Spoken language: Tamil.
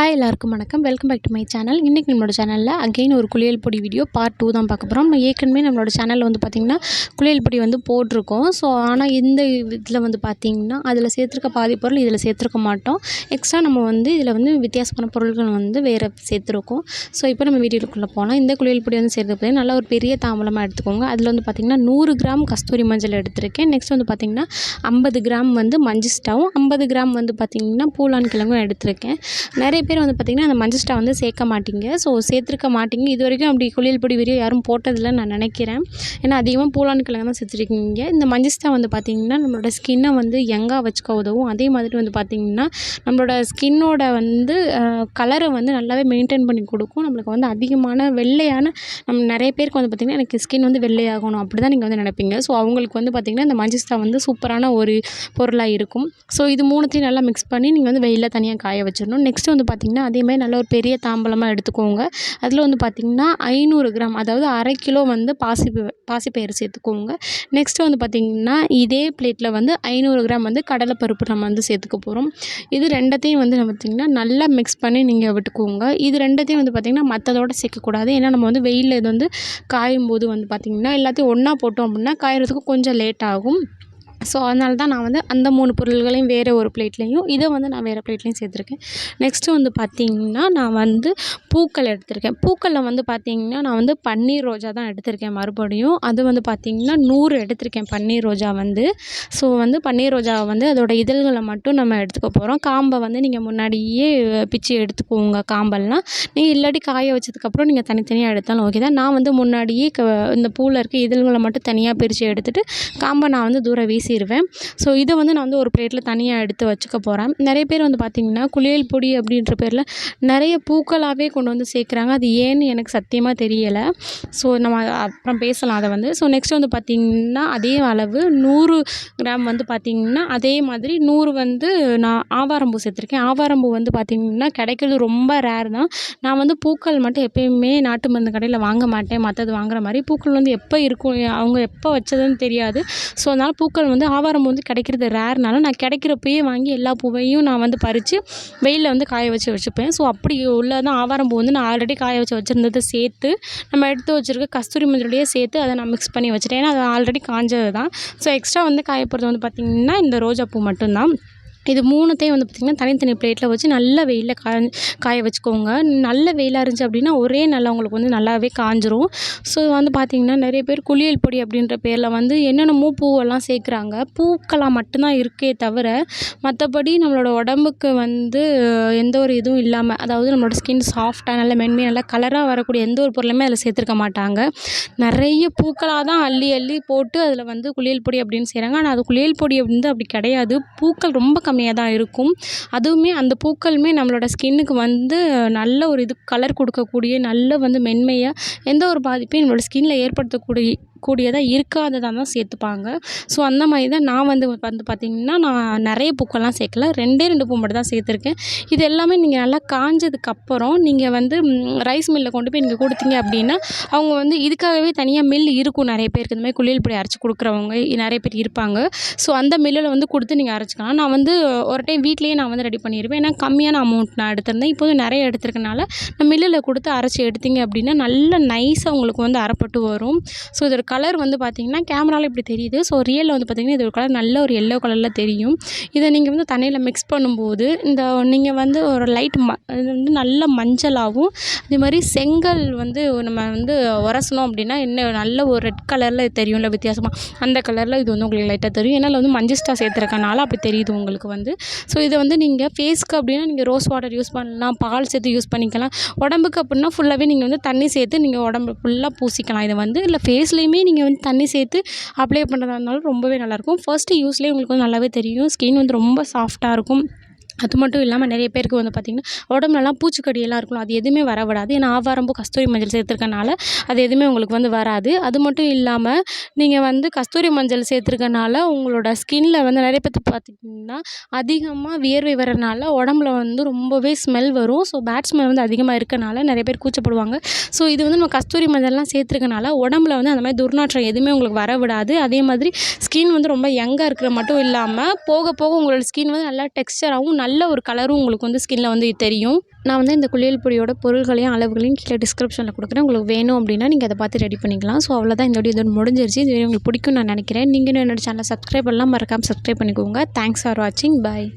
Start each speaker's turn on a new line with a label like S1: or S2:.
S1: ஹாய் எல்லாருக்கும் வணக்கம். Welcome back to my channel இன்றைக்கி நம்மளோட சேனலில் அகெயின் ஒரு குளியல் பொடி வீடியோ பார்ட் டூ தான் பார்க்க போகிறோம் நம்ம ஏற்கனவே நம்மளோட சேனலில் வந்து பார்த்திங்கன்னா குளியல் பொடி வந்து போட்டிருக்கோம். ஸோ ஆனால் இந்த இதில் வந்து பார்த்திங்கன்னா அதில் சேர்த்துருக்க பாதி பொருள் இதில் சேர்த்துருக்க மாட்டோம். எக்ஸ்ட்ரா நம்ம வந்து இதில் வந்து வித்தியாசமான பொருட்கள் வந்து வேறு சேர்த்துருக்கோம். ஸோ இப்போ நம்ம வீடியோக்குள்ளே போகலாம் இந்த குளியல் பொடி வந்து சேர்த்து பார்த்தீங்கன்னா நல்லா ஒரு பெரிய தாம்பலமாக எடுத்துக்கோங்க. அதில் வந்து பார்த்திங்கன்னா நூறு கிராம் கஸ்தூரி மஞ்சள் எடுத்திருக்கேன். நெக்ஸ்ட் வந்து பார்த்திங்கன்னா ஐம்பது கிராம் வந்து மஞ்சள் ஸ்டவ் ஐம்பது கிராம் வந்து பார்த்திங்கன்னா பூலான் கிழங்கும் எடுத்திருக்கேன். நிறைய பேர் வந்து பார்த்திங்கன்னா அந்த மஞ்சஸ்டா வந்து சேர்க்க மாட்டீங்க. ஸோ சேர்த்துருக்க மாட்டீங்க. இது வரைக்கும் அப்படி குளியல் பொடி வீடியோ யாரும் போட்டதில்லை நான் நினைக்கிறேன். ஏன்னா அதிகமாக பூலான் கிழங்கு தான் சேர்த்துருக்கீங்க. இந்த மஞ்சஸ்டா வந்து பார்த்திங்கன்னா நம்மளோட ஸ்கின்னை வந்து யங்காக வச்சுக்க உதவும். அதே மாதிரி வந்து பார்த்திங்கன்னா நம்மளோட ஸ்கின்னோட வந்து கலரை வந்து நல்லாவே மெயின்டைன் பண்ணி கொடுக்கும். நம்மளுக்கு வந்து அதிகமான வெள்ளையான நம்ம நிறைய பேருக்கு வந்து பார்த்திங்கன்னா எனக்கு ஸ்கின் வந்து வெள்ளையாகணும். அப்படி தான் நீங்கள் வந்து நினைப்பீங்க. ஸோ அவங்களுக்கு வந்து பார்த்திங்கன்னா இந்த மஞ்சஸ்டா வந்து சூப்பரான ஒரு பொருளாக இருக்கும். ஸோ இது மூணுத்தையும் நல்லா மிக்ஸ் பண்ணி நீங்கள் வந்து வெயிலில் தனியாக காய வச்சிடணும். நெக்ஸ்ட்டு வந்து பார்த்திங்கன்னா பார்த்திங்கன்னா அதேமாதிரி நல்ல ஒரு பெரிய தாம்பலமாக எடுத்துக்கோங்க. அதில் வந்து பார்த்திங்கன்னா ஐநூறு கிராம் அதாவது அரை கிலோ வந்து பாசி பாசிப்பயிறு சேர்த்துக்கோங்க. நெக்ஸ்ட்டு வந்து பார்த்திங்கன்னா இதே பிளேட்டில் வந்து ஐநூறு கிராம் வந்து கடலைப்பருப்பு நம்ம வந்து சேர்த்துக்க போகிறோம் இது ரெண்டத்தையும் வந்து பார்த்திங்கன்னா நல்லா மிக்ஸ் பண்ணி நீங்கள் விட்டுக்கோங்க. இது ரெண்டத்தையும் வந்து பார்த்திங்கன்னா மற்றதோட சேர்க்கக்கூடாது. ஏன்னா நம்ம வந்து வெயிலில் இது வந்து காயும் போது வந்து பார்த்திங்கன்னா எல்லாத்தையும் ஒன்றா போட்டோம் அப்படின்னா காயறதுக்கு கொஞ்சம் லேட் ஆகும். ஸோ அதனால தான் நான் வந்து அந்த மூணு பொருள்களையும் வேறு ஒரு பிளேட்லேயும் இதை வந்து நான் வேறு பிளேட்லேயும் சேர்த்துருக்கேன். நெக்ஸ்ட்டு வந்து பார்த்திங்கன்னா நான் வந்து பூக்கள் எடுத்திருக்கேன். பூக்களில் வந்து பார்த்திங்கன்னா நான் வந்து பன்னீர் ரோஜா தான் எடுத்திருக்கேன் மறுபடியும். அது வந்து பார்த்திங்கன்னா நூறு எடுத்திருக்கேன் பன்னீர் ரோஜா வந்து. ஸோ வந்து பன்னீர் ரோஜாவை வந்து அதோட இதழ்களை மட்டும் நம்ம எடுத்துக்க போகிறோம் காம்பை வந்து நீங்கள் முன்னாடியே பிச்சு எடுத்துக்கோங்க காம்பெல்லாம். நீங்கள் இல்லாட்டி காய வச்சதுக்கப்புறம் நீங்கள் தனித்தனியாக எடுத்தாலும் ஓகே தான். நான் வந்து முன்னாடியே க இந்த பூவில் இருக்க இதழ்களை மட்டும் தனியாக பிரித்து எடுத்துகிட்டு காம்பை நான் வந்து தூரம் வீசி பேசிடுவேன் ஸோ இதை வந்து நான் வந்து ஒரு பிளேட்டில் தனியாக எடுத்து வச்சுக்க போகிறேன் நிறைய பேர் வந்து பார்த்திங்கன்னா குளியல் பொடி அப்படின்ற பேரில் நிறைய பூக்களாகவே கொண்டு வந்து சேர்க்குறாங்க. அது ஏன்னு எனக்கு சத்தியமாக தெரியலை. ஸோ நம்ம அப்புறம் பேசலாம் அதை வந்து. ஸோ நெக்ஸ்ட் வந்து பார்த்திங்கன்னா அதே அளவு நூறு கிராம் வந்து பார்த்திங்கன்னா அதே மாதிரி நூறு வந்து நான் ஆவாரம்பூ சேர்த்துருக்கேன். ஆவாரம்பூ வந்து பார்த்திங்கன்னா கிடைக்கிறது ரொம்ப ரேர் தான். நான் வந்து பூக்கள் மட்டும் எப்பயுமே நாட்டு மருந்து கடையில் வாங்க மாட்டேன். மற்றது வாங்குற மாதிரி பூக்கள் வந்து எப்போ இருக்கும் அவங்க எப்போ வச்சதுன்னு தெரியாது. ஸோ அதனால் பூக்கள் வந்து வந்து ஆவாரம் பூ வந்து கிடைக்கிறது ரேர்னால நான் கிடைக்கிறப்பயே வாங்கி எல்லா பூவையும் நான் வந்து பறித்து வெயிலில் வந்து காய வச்சு வச்சுப்பேன். ஸோ அப்படி உள்ளதான் ஆவாரம் பூ வந்து நான் ஆல்ரெடி காய வச்சு வச்சுருந்ததை சேர்த்து நம்ம எடுத்து வச்சுருக்க கஸ்தூரி மஞ்சளோடையே சேர்த்து அதை நான் மிக்ஸ் பண்ணி வச்சுட்டேன். ஏன்னா அது ஆல்ரெடி காஞ்சது தான் ஸோ எக்ஸ்ட்ரா வந்து காய போகிறது வந்து பார்த்திங்கன்னா இந்த ரோஜா பூ மட்டும்தான். இது மூணுத்தையும் வந்து பார்த்திங்கன்னா தனித்தனி பிளேட்டில் வச்சு நல்ல வெயிலில் காய காய வச்சுக்கோங்க. நல்ல வெயிலாக இருந்துச்சு அப்படின்னா ஒரே நாளில் உங்களுக்கு வந்து நல்லாவே காஞ்சிரும். ஸோ வந்து பார்த்திங்கன்னா நிறைய பேர் குளியல் பொடி அப்படின்ற பேரில் வந்து என்னென்னமோ பூவெல்லாம் சேர்க்குறாங்க. பூக்களாக மட்டும்தான் இருக்கே தவிர மற்றபடி நம்மளோட உடம்புக்கு வந்து எந்த ஒரு இதுவும் இல்லாமல் அதாவது நம்மளோட ஸ்கின் சாஃப்டாக நல்ல மென்மையாக நல்லா கலராக வரக்கூடிய எந்த ஒரு பொருளுமே அதில் சேர்த்துருக்க மாட்டாங்க. நிறைய பூக்களாக தான் அள்ளி அள்ளி போட்டு அதில் வந்து குளியல் பொடி அப்படின்னு செய்கிறாங்க ஆனால் அது குளியல் பொடி வந்து அப்படி கிடையாது. பூக்கள் ரொம்ப கம்மி தன்மையாக தான் இருக்கும். அதுவுமே அந்த பூக்களுமே நம்மளோட ஸ்கின்னுக்கு வந்து நல்ல ஒரு இது கலர் கொடுக்கக்கூடிய நல்ல வந்து மென்மையாக எந்த ஒரு பாதிப்பையும் நம்மளோட ஸ்கின்னில் ஏற்படுத்தக்கூடிய கூடியதாக இருக்காததாக தான் சேர்த்துப்பாங்க. ஸோ அந்த மாதிரி தான் நான் வந்து வந்து பார்த்திங்கன்னா நான் நிறைய பூக்கெல்லாம் சேர்க்கல. ரெண்டே ரெண்டு பூ மட்டும் தான் சேர்த்துருக்கேன். இது எல்லாமே நீங்கள் நல்லா காஞ்சதுக்கப்புறம் நீங்கள் வந்து ரைஸ் மில்லில் கொண்டு போய் நீங்கள் கொடுத்தீங்க அப்படின்னா அவங்க வந்து இதுக்காகவே தனியாக மில் இருக்கும் நிறைய பேருக்கு. இந்த மாதிரி குளியல் பொடி அரைச்சி கொடுக்குறவங்க நிறைய பேர் இருப்பாங்க. ஸோ அந்த மில்லில் வந்து கொடுத்து நீங்கள் அரைச்சிக்கலாம். நான் வந்து ஒரு டைம் வீட்லேயே நான் வந்து ரெடி பண்ணிடுவேன் ஏன்னா கம்மியான அமௌண்ட் நான் எடுத்திருந்தேன். இப்போது நிறைய எடுத்திருக்கனால நான் மில்லில் கொடுத்து அரைச்சி எடுத்தீங்க அப்படின்னா நல்ல நைஸாக உங்களுக்கு வந்து அரைப்பட்டு வரும். ஸோ இதோட கலர் வந்து பார்த்திங்கன்னா கேமராவில் இப்படி தெரியுது. ஸோ ரியலில் வந்து பார்த்திங்கன்னா இது ஒரு கலர் நல்ல ஒரு எல்லோ கலரில் தெரியும். இதை நீங்கள் வந்து தண்ணியில் மிக்ஸ் பண்ணும்போது இந்த நீங்கள் வந்து ஒரு லைட் ம இது வந்து நல்ல மஞ்சளாகவும் அதே மாதிரி செங்கல் வந்து நம்ம வந்து உரசணும் அப்படின்னா என்ன நல்ல ஒரு ரெட் கலரில் தெரியும்ல வித்தியாசமாக அந்த கலரில் இது வந்து உங்களுக்கு லைட்டாக தெரியும். ஏன்னா வந்து மஞ்சள் ஸ்டார் சேர்த்துருக்கனால அப்படி தெரியுது உங்களுக்கு வந்து. ஸோ இதை வந்து நீங்கள் ஃபேஸ்க்கு அப்படின்னா நீங்கள் ரோஸ் வாட்டர் யூஸ் பண்ணலாம் பால் சேர்த்து யூஸ் பண்ணிக்கலாம். உடம்புக்கு அப்படின்னா ஃபுல்லாகவே நீங்கள் வந்து தண்ணி சேர்த்து நீங்கள் உடம்பு ஃபுல்லாக பூசிக்கலாம். இதை வந்து இல்லை ஃபேஸ்லேயுமே நீங்கள் வந்து தண்ணி சேர்த்து அப்ளை பண்ணுறதா இருந்தாலும் ரொம்பவே நல்லாயிருக்கும். ஃபர்ஸ்ட்டு யூஸ்லேயே உங்களுக்கு வந்து நல்லாவே தெரியும். ஸ்கின் வந்து ரொம்ப சாஃப்டாக இருக்கும். அது மட்டும் இல்லாமல் நிறைய பேருக்கு வந்து பார்த்திங்கன்னா உடம்புலலாம் பூச்சிக்கடியெல்லாம் இருக்கணும் அது எதுவுமே வர விடாது ஏன்னா ஆவாரம்பூ கஸ்தூரி மஞ்சள் சேர்த்துருக்கனால அது எதுவுமே உங்களுக்கு வந்து வராது. அது மட்டும் இல்லாமல் நீங்கள் வந்து கஸ்தூரி மஞ்சள் சேர்த்துருக்கனால உங்களோட ஸ்கின்ல வந்து நிறைய பேர்த்து பார்த்திங்கன்னா அதிகமாக வியர்வை வரனால உடம்புல வந்து ரொம்பவே ஸ்மெல் வரும். ஸோ பேட் ஸ்மெல் வந்து அதிகமாக இருக்கனால நிறைய பேர் கூச்சப்படுவாங்க. ஸோ இது வந்து நம்ம கஸ்தூரி மஞ்சள்லாம் சேர்த்துருக்கனால உடம்புல வந்து அந்த மாதிரி துர்நாற்றம் எதுவுமே உங்களுக்கு வர விடாது அதே மாதிரி ஸ்கின் வந்து ரொம்ப யங்காக இருக்கிற மட்டும் இல்லாமல் போக போக உங்களோட ஸ்கின் வந்து நல்லா டெக்ஸ்டராகவும் நல்ல நல்ல ஒரு கலரும் உங்களுக்கு வந்து ஸ்கின்னில் வந்து தெரியும். நான் வந்து இந்த குளியல் பொடியோட பொருள்களையும் அளவுகளையும் கீழே டிஸ்கிரிப்ஷனில் கொடுக்குறேன். உங்களுக்கு வேணும் அப்படின்னா நீங்கள் அதை பார்த்து ரெடி பண்ணிக்கலாம். ஸோ அவ்வளோதான் இந்த வீடியோ இதோட முடிஞ்சிருச்சு. இது உங்களுக்கு பிடிக்கும் நான் நினைக்கிறேன். நீங்களும் என்னோட சேனலை சப்ஸ்கிரைப் பண்ணலாம். மறக்காமல் சப்ஸ்கிரைப் பண்ணிக்கோங்க. தேங்க்ஸ் ஃபார் வாட்சிங் பாய்